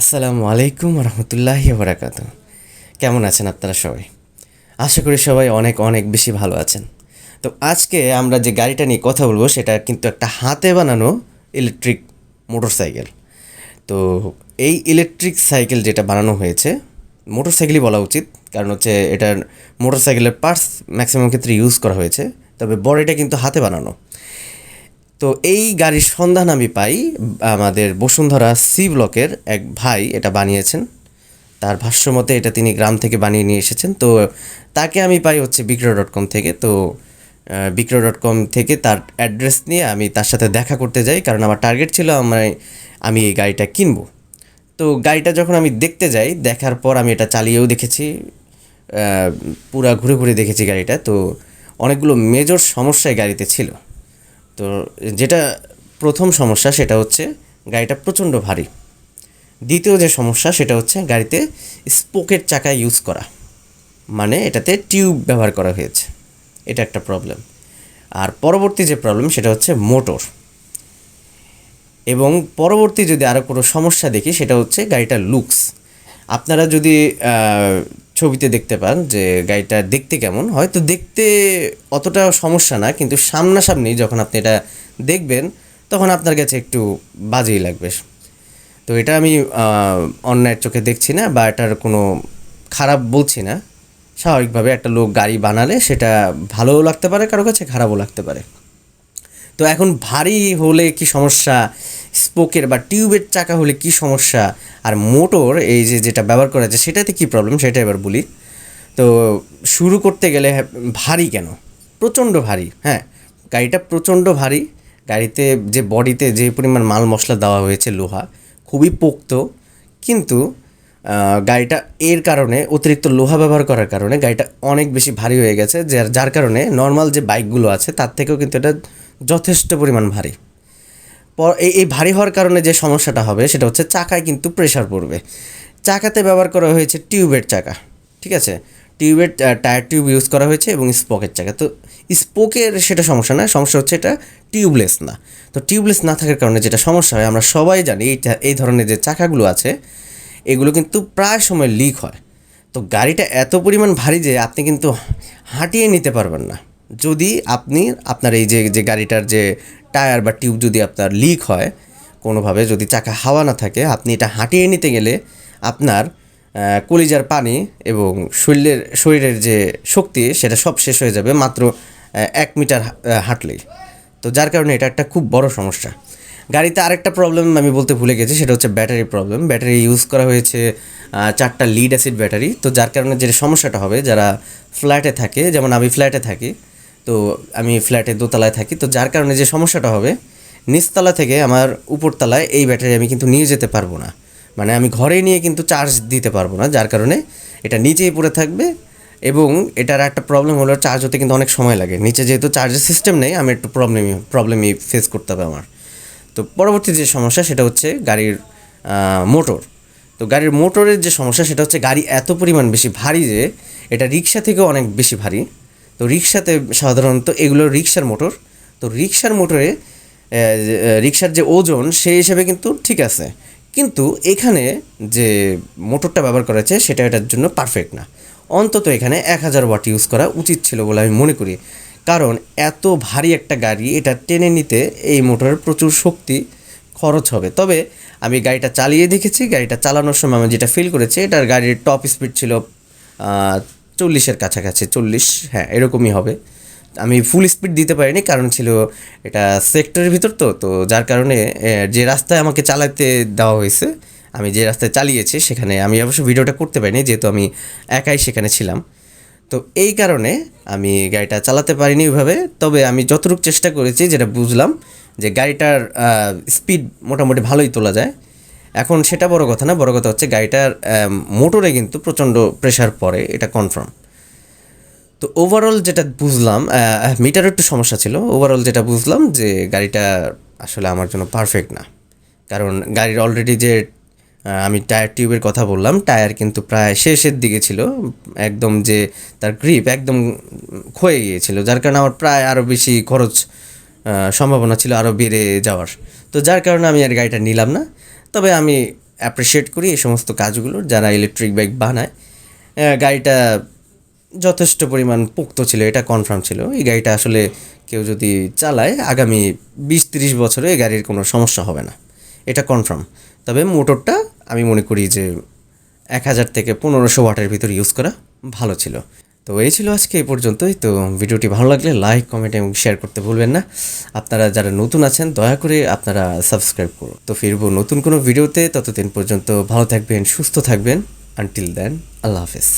আসসালামু আলাইকুম রহমতুল্লাহি বারাকাত কেমন আছেন আপনারা সবাই? আশা করি সবাই অনেক অনেক বেশি ভালো আছেন। তো আজকে আমরা যে গাড়িটা নিয়ে কথা বলব, সেটা কিন্তু একটা হাতে বানানো ইলেকট্রিক মোটরসাইকেল তো এই ইলেকট্রিক সাইকেল যেটা বানানো হয়েছে মোটরসাইকেলই বলা উচিত। কারণ হচ্ছে এটার মোটরসাইকেলের পার্টস ম্যাক্সিমাম ক্ষেত্রে ইউজ করা হয়েছে। তবে বডিটা কিন্তু হাতে বানানো। তো এই গাড়ির সন্ধান আমি পাই, আমাদের বসুন্ধরা সি ব্লকের এক ভাই এটা বানিয়েছেন। তার ভাষ্য মতে এটা তিনি গ্রাম থেকে বানিয়ে নিয়ে এসেছেন। তো তাকে আমি পাই হচ্ছে বিক্রয় ডট কম থেকে। তো বিক্রয় ডট কম থেকে তার অ্যাড্রেস নিয়ে আমি তার সাথে দেখা করতে যাই, কারণ আমার টার্গেট ছিল আমার আমি এই গাড়িটা কিনবো। তো গাড়িটা যখন আমি দেখতে যাই, দেখার পর আমি এটা চালিয়েও দেখেছি। পুরা ঘুরে ঘুরে দেখেছি গাড়িটা। তো অনেকগুলো মেজর সমস্যায় গাড়িতে ছিল। তো যেটা প্রথম সমস্যা সেটা হচ্ছে গাড়িটা প্রচণ্ড ভারী। দ্বিতীয় যে সমস্যা সেটা হচ্ছে গাড়িতে স্পোকের চাকা ইউজ করা। মানে এটাতে টিউব ব্যবহার করা হয়েছে। এটা একটা প্রবলেম। আর পরবর্তী যে প্রবলেম সেটা হচ্ছে মোটর। এবং পরবর্তী যদি আরও কোনো সমস্যা দেখি সেটা হচ্ছে গাড়িটার লুকস। আপনারা যদি ছবিতে দেখতে পান যে গাড়িটা দেখতে কেমন। হয়তো দেখতে অতটা সমস্যা না, কিন্তু সামনাসামনি যখন আপনি এটা দেখবেন, তখন আপনার কাছে একটু বাজেই লাগবে। তো এটা আমি অন্যায়ের চোখে দেখছি না বা এটার কোনো খারাপ বলছি না। স্বাভাবিকভাবে একটা লোক গাড়ি বানালে সেটা ভালোও লাগতে পারে, কারও কাছে খারাপও লাগতে পারে। তো এখন ভারী হলে কি সমস্যা? স্পোকের বা টিউবের চাকা হলে কি সমস্যা? আর মোটর এই যে যেটা ব্যবহার করা আছে সেটাতে কি প্রবলেম সেটা এবার বলি। তো শুরু করতে গেলে হ্যাঁ, ভারী কেন? প্রচণ্ড ভারী হ্যাঁ। গাড়িটা প্রচণ্ড ভারী। গাড়িতে যে বডিতে যে পরিমাণ মাল মশলা দেওয়া হয়েছে লোহা খুবই পোক্ত। কিন্তু গাড়িটা এর কারণে অতিরিক্ত লোহা ব্যবহার করার কারণে গাড়িটা অনেক বেশি ভারী হয়ে গেছে। যার যার কারণে নর্মাল যে বাইকগুলো আছে তার থেকেও কিন্তু এটা যথেষ্ট পরিমাণ ভারী। এই এই ভারী হওয়ার কারণে যে সমস্যাটা হবে সেটা হচ্ছে চাকায় কিন্তু প্রেশার পড়বে। চাকাতে ব্যবহার করা হয়েছে টিউবের চাকা, ঠিক আছে? টিউবের টায়ার টিউব ইউজ করা হয়েছে এবং স্পোকের চাকা। তো স্পোকের সেটা সমস্যা না, সমস্যা হচ্ছে এটা টিউবলেস না। তো টিউবলেস না থাকার কারণে যেটা সমস্যা হয়, আমরা সবাই জানি এইটা এই ধরনের যে চাকাগুলো আছে, এগুলো কিন্তু প্রায় সময় লিক হয়। তো গাড়িটা এত পরিমাণ ভারী যে আপনি কিন্তু হাঁটিয়ে নিতে পারবেন না। যদি আপনি, আপনার এই যে যে গাড়িটার যে টায়ার বা টিউব যদি আপনার লিক হয় কোনোভাবে, যদি চাকা হাওয়া না থাকে, আপনি এটা হাঁটিয়ে নিতে গেলে আপনার কলিজার পানি এবং শরীরের শরীরের যে শক্তি, সেটা সব শেষ হয়ে যাবে মাত্র এক মিটার হাঁটলেই। তো যার কারণে এটা একটা খুব বড় সমস্যা। গাড়িতে আরেকটা প্রবলেম আমি বলতে ভুলে গেছি, সেটা হচ্ছে ব্যাটারি প্রবলেম ব্যাটারি ইউজ করা হয়েছে চারটা লিড অ্যাসিড ব্যাটারি তো যার কারণে যে সমস্যাটা হবে, যারা ফ্ল্যাটে থাকে, যেমন আমি ফ্ল্যাটে থাকি তো আমি ফ্ল্যাটে দোতলায় থাকি। তো যার কারণে যে সমস্যাটা হবে, নিচতলা থেকে আমার উপরতলায় এই ব্যাটারি আমি কিন্তু নিয়ে যেতে পারব না। মানে আমি ঘরে নিয়ে কিন্তু চার্জ দিতে পারব না, যার কারণে এটা নিচেই পড়ে থাকবে এবং এটার একটা প্রবলেম হলো চার্জ হতে কিন্তু অনেক সময় লাগে। নিচে যেহেতু চার্জের সিস্টেম নেই, আমি একটু প্রবলেমই প্রবলেমই ফেস করতে হবে আমার। তো পরবর্তী যে সমস্যা সেটা হচ্ছে গাড়ির মোটর তো গাড়ির মোটরের যে সমস্যা সেটা হচ্ছে গাড়ি এত পরিমাণ বেশি ভারী যে, এটা রিক্সা থেকেও অনেক বেশি ভারী। তো রিক্সাতে সাধারণত এগুলো রিক্সার মোটর। তো রিক্সার মোটরে রিক্সার যে ওজন সেই হিসেবে কিন্তু ঠিক আছে। কিন্তু এখানে যে মোটরটা ব্যবহার করা হয়েছে, সেটা এটার জন্য পারফেক্ট না। অন্তত এখানে এক হাজার ওয়াট ইউজ করা উচিত ছিল বলে আমি মনে করি। কারণ এত ভারী একটা গাড়ি, এটা টেনে নিতে এই মোটরের প্রচুর শক্তি খরচ হবে। তবে আমি গাড়িটা চালিয়ে দেখেছি, গাড়িটা চালানোর সময় আমি যেটা ফিল করেছি, এটার গাড়ির টপ স্পিড ছিল চল্লিশের কাছাকাছি, চল্লিশ হ্যাঁ এরকমই হবে। আমি ফুল স্পিড দিতে পারিনি, কারণ ছিল এটা সেক্টরের ভিতর তো তো যার কারণে যে রাস্তায় আমাকে চালাতে দেওয়া হয়েছে, আমি যে রাস্তায় চালিয়েছি, সেখানে আমি অবশ্য ভিডিওটা করতে পারিনি, যেহেতু আমি একাই সেখানে ছিলাম। তো এই কারণে আমি গাড়িটা চালাতে পারিনি ওইভাবে, তবে আমি যতটুকু চেষ্টা করেছি, যেটা বুঝলাম, যে গাড়িটার স্পিড মোটামুটি ভালোই তোলা যায়। এখন সেটা বড় কথা না, বড় কথা হচ্ছে গাড়িটার মোটরে কিন্তু প্রচণ্ড প্রেশার পড়ে, এটা কনফার্ম তো ওভারঅল যেটা বুঝলাম মিটার একটু সমস্যা ছিল। ওভারঅল যেটা বুঝলাম যে গাড়িটা আসলে আমার জন্য পারফেক্ট না। কারণ গাড়ির অলরেডি যে আমি টায়ার টিউবের কথা বললাম টায়ার কিন্তু প্রায় শেষের দিকে ছিল। একদম যে তার গ্রিপ একদম ক্ষয়ে গিয়েছিল, যার কারণে আমার প্রায় আরও বেশি খরচ সম্ভাবনা ছিল আরও বেড়ে যাওয়ার। তো যার কারণে আমি আর গাড়িটা নিলাম না। তবে আমি অ্যাপ্রিসিয়েট করি এই সমস্ত কাজগুলো যারা ইলেকট্রিক বাইক বানায়। গাড়িটা যথেষ্ট পরিমাণ পোক্ত ছিল, এটা কনফার্ম ছিল। এই গাড়িটা আসলে কেউ যদি চালায়, আগামী বিশ তিরিশ বছরে এই গাড়ির কোনো সমস্যা হবে না। এটা কনফার্ম তবে মোটরটা আমি মনে করি যে এক হাজার থেকে পনেরোশো ওয়াটের ভিতর ইউজ করা ভালো ছিল। তো এই ছিল আজকে এই পর্যন্তই। তো ভিডিওটি ভালো লাগলে লাইক কমেন্ট এবং শেয়ার করতে ভুলবেন না। আপনারা যারা নতুন আছেন, দয়া করে আপনারা সাবস্ক্রাইব করুন। তো ফিরবো নতুন কোনো ভিডিওতে ততদিন পর্যন্ত ভালো থাকবেন, সুস্থ থাকবেন। আনটিল দেন আল্লাহ হাফেজ।